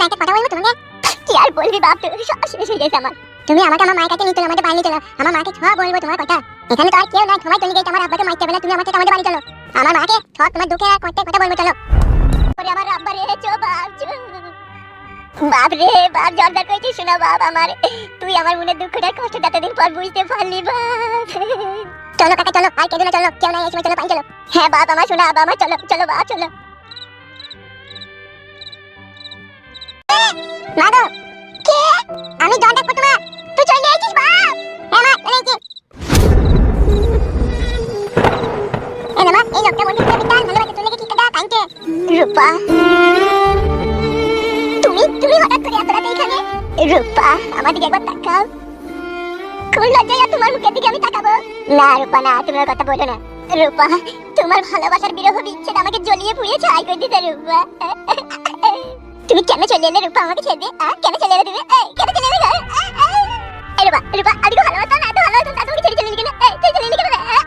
না একটা কথা বলব তোমাকে? কি আর বলবি বাপ, তুই সব শেষ হয়ে গেছে আমার। তুমি আমাকে আমার মায়ের কাছে নিয়ে চলো আমাদের বাড়ি চলো। আমার মাকে সব বলব তোমার কথা। এখানে তো আর কেউ নাই, তোমার চলে গেছে, আমার আব্বাকে মারতে বেলা তুমি আমাকে আমাদের বাড়ি চলো। আমার মাকে সব তোমার দুঃখে আর কষ্টের কথা বলব, চলো। ওরে আমার আব্বা রে, চো বাপ চো। বাপ রে, বাপ জর্দার কইছিস শোনা বাপ আমার, তুই আমার মনে দুঃখটা কষ্টটা এতদিন পর বুঝতে পারলি বাপ। চলো কাকা, চলো, আর কেঁদো না, চলো, কেউ নাই সময় চলো পাই চলো। হ্যাঁ বাপ আমার, শোনা বাবা আমার, চলো চলো বাপ, চলো। বাপ হ্যাঁ রূপা। তুমি তুমি হঠাৎ করে এত রাতে এখানে? আমার দিকে একবার তাকাও। কোন লজ্জায় তোমার মুখের দিকে না, রূপা, না তুমি কথা বলো না। রূপা, তোমার ভালোবাসার বিরহ বিচ্ছেদ আমাকে জ্বলিয়ে পুড়িয়ে ছাই করে দিতে, রূপা। তুমি কেন চলে এলে রূপা আমাকে ছেড়ে দিয়ে কেন চলে এলে তুমি? এই, কেন চলে এলে এই। রূপা রূপা আদিকে ভালোবাসতাম না? এত ভালোবাসতাম তা তোমাকে ছেড়ে চলে কেন? এই, তুই চলে আ,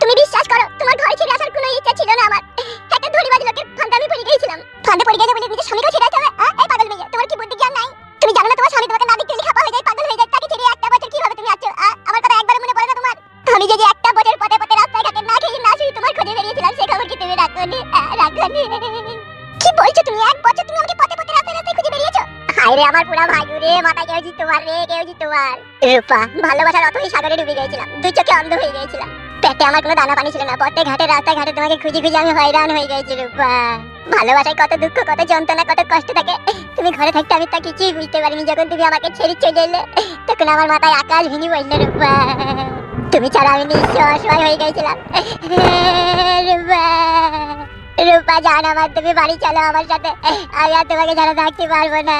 তুমি বিশ্বাস করো তোমার ঘরে ছেড়ে আসার কোনো ইচ্ছা ছিল না আমার। একটা ধরিবাজি লোকের ফান্দে আমি পড়ে গিয়েছিলাম। ফান্দে পড়ে গেছে বলে নিজের স্বামীকে ছেড়ে যেতে হবে এই পাগল মেয়ে তোমার কি বুদ্ধি জ্ঞান নাই? তুমি জানো না তোমার স্বামী তোমাকে না দেখতে খাপা হয়ে যায় পাগল হয়ে যায় তাকে ছেড়ে একটা বছর কীভাবে তুমি আছো? আমার কথা একবার মনে পড়ে না তোমার? আমি যে যে একটা বছর পথে পথে রাস্তায় ঘাটে না খেয়ে না শুয়ে তোমার খোঁজে বেরিয়েছিলাম সে খবর কি তুমি রাখোনি রাখোনি কি বলছো তুমি? এক বছর তুমি আমাকে পথে পথে রাস্তায় রাস্তায় খুঁজে বেরিয়েছো? হায় রে আমার পুরা ভাই রে মাথা কেউ জি তোমার রে, কেউ জি তোমার রূপা ভালোবাসার অতই সাগরে ডুবে গিয়েছিলাম। দুই চোখে অন্ধ হয়ে গিয়েছিলাম। পেটে আমার কোনো দানা পানি ছিল না। পথে ঘাটে, রাস্তায় ঘাটে তোমাকে খুঁজে খুঁজে আমি হয়রান হয়ে গেছি রূপা। ভালোবাসায় কত দুঃখ, কত যন্ত্রণা, কত কষ্ট থাকে। তুমি ঘরে থাকতে আমি তা কিছুই বুঝতে পারিনি। যখন তুমি আমাকে ছেড়ে চলে এলে, তখন আমার মাথায় আকাশ ভেঙে পড়ল, রূপা। তুমি ছাড়া আমি নিঃস্ব অসহায় হয়ে গেছিলাম রূপা। রূপা জান আমার, তুমি বাড়ি চলো আমার সাথে। আমি আর তোমাকে ছাড়া থাকতে পারব না।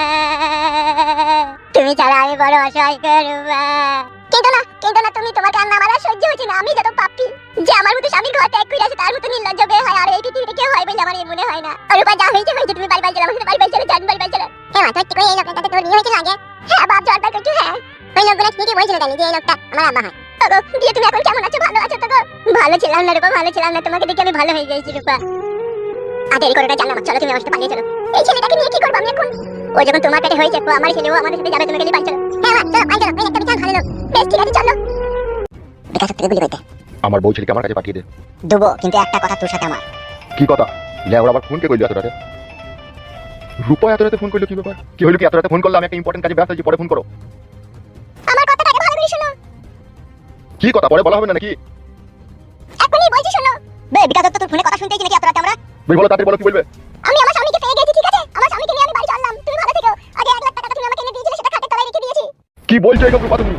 তুমি ছাড়া আমি বড় অসহায় রূপা কেঁদো না কেঁদো না, তুমি তোমার কান্না আমার সহ্য হচ্ছে না। আমি যত পাপি যে আমার মতো স্বামী ঘর ত্যাগ আছে তার মতো নির্লজ্জ বের হয়। আর এই পৃথিবীতে কেউ হয় বলে আমার মনে হয় না। আর রূপা যা হয়েছে হয়েছে। তুমি বাড়ি বাড়ি চলো আমার সাথে বাড়ি বাড়ি চলো, জান, বাড়ি বাড়ি চলো। হ্যাঁ মা তোর করে এই লোকটার সাথে তোর বিয়ে হয়েছিল আগে? হ্যাঁ বাপ জলটা করছ হ্যাঁ। ওই লোকগুলো ঠিকই বলছিল জানি যে এই লোকটা আমার আম্মা হয়। দিয়ে তুমি এখন কেমন আছো? ভালো আছো তো ভালো ছিলাম না রূপা, ভালো ছিলাম না। তোমাকে দেখে আমি ভালো হয়ে গেছি রূপা। আর দেরি করে জানলাম। চলো তুমি আমার সাথে পালিয়ে চলো। এই ছেলেটাকে নিয়ে কি করব আমি এখন? ও যখন তোমার পেটে হয়েছে ও আমার ছেলে ও আমাদের সাথে যাবে তোমাকে নিয়ে বাড়ি চলো। হ্যাঁ চলো বাড়ি চলো। ওই একটা বিশাল ভালো লোক। বেশ ঠিক আছে চলো। বিকাশ থেকে গুলি পাইতে আমার বউ ছেলেকে আমার কাছে পাঠিয়ে দে। দেবো কিন্তু একটা কথা তোর সাথে আমার। কি কথা? লে ওরা আবার ফোন কে করল এত রাতে রূপা এত রাতে ফোন করল কি ব্যাপার? কি হলো কি? এত রাতে ফোন করল? আমি একটা ইম্পর্টেন্ট কাজে ব্যস্ত আছি পরে ফোন করো। আমার কথাটা আগে ভালো করে শোনো। কি কথা? পরে বলা হবে না নাকি? তুমি বলো তাড়াতাড়ি বলো কি বলবে? আমি আমার স্বামীকে পেয়ে গেছি ঠিক আছে? আমার স্বামীকে নিয়ে আমি বাড়ি চললাম। তুমি ভালো থেকো। আগে এক লাখ টাকা তুমি আমাকে এনে দিয়েছিলে সেটা খাটের তলায় রেখে দিয়েছি। কি বলছো এইসব কথা তুমি?